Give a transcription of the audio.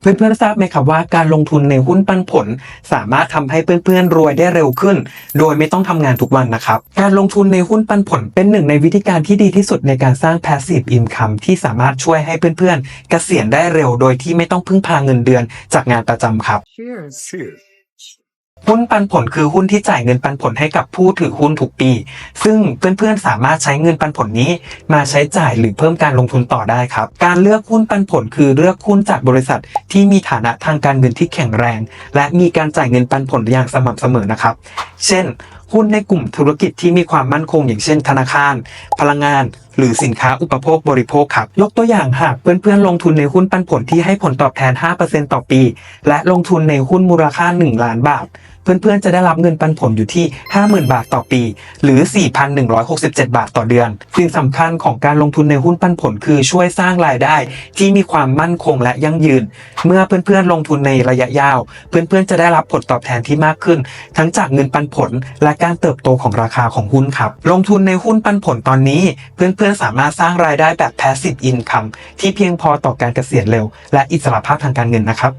เพื่อนๆทราบไหมครับว่าการลงทุนในหุ้นปันผล สามารถทำให้เพื่อนๆรวยได้เร็วขึ้น โดยไม่ต้องทำงานทุกวันนะครับ การลงทุนในหุ้นปันผลเป็นหนึ่งในวิธีการที่ดีที่สุดในการสร้าง passive income ที่สามารถช่วยให้เพื่อนๆเกษียณได้เร็วโดยที่ไม่ต้องพึ่งพาเงินเดือนจากงานประจำครับ Cheers. Cheers. หุ้นปันผลคือหุ้นที่จ่ายเงินปันผลให้กับผู้ถือหุ้นทุกปี ซึ่งเพื่อนๆสามารถใช้เงินปันผลนี้ มาใช้จ่ายหรือเพิ่มการลงทุนต่อได้ครับ การเลือกหุ้นปันผลคือเลือกหุ้นจากบริษัทที่มีฐานะทางการเงินที่แข็งแรง และมีการจ่ายเงินปันผลอย่างสม่ำเสมอนะครับ เช่น หุ้นในกลุ่มธุรกิจที่มีความมั่นคงอย่างเช่น ธนาคาร พลังงาน หรือสินค้าอุปโภคบริโภคครับ ยกตัวอย่างหากเพื่อนๆลงทุนในหุ้นปันผลที่ให้ผลตอบแทน 5%ต่อปี และลงทุนในหุ้นมูลค่า 1 ล้านบาท เพื่อนๆ จะได้รับเงินปันผลอยู่ที่ 50,000 บาทต่อปี หรือ 4,167 บาทต่อเดือน สิ่งสำคัญของการลงทุนในหุ้นปันผลคือช่วยสร้างรายได้ ที่มีความมั่นคงและยั่งยืน เมื่อเพื่อนๆ ลงทุนในระยะยาว เพื่อนๆ จะได้รับผลตอบแทนที่มากขึ้น ทั้งจากเงินปันผลและการเติบโตของราคาของหุ้นครับ ลงทุนในหุ้นปันผลตอนนี้ เพื่อนๆ สามารถสร้างรายได้แบบ passive income ที่เพียงพอต่อการเกษียณเร็ว และอิสรภาพทางการเงินนะครับ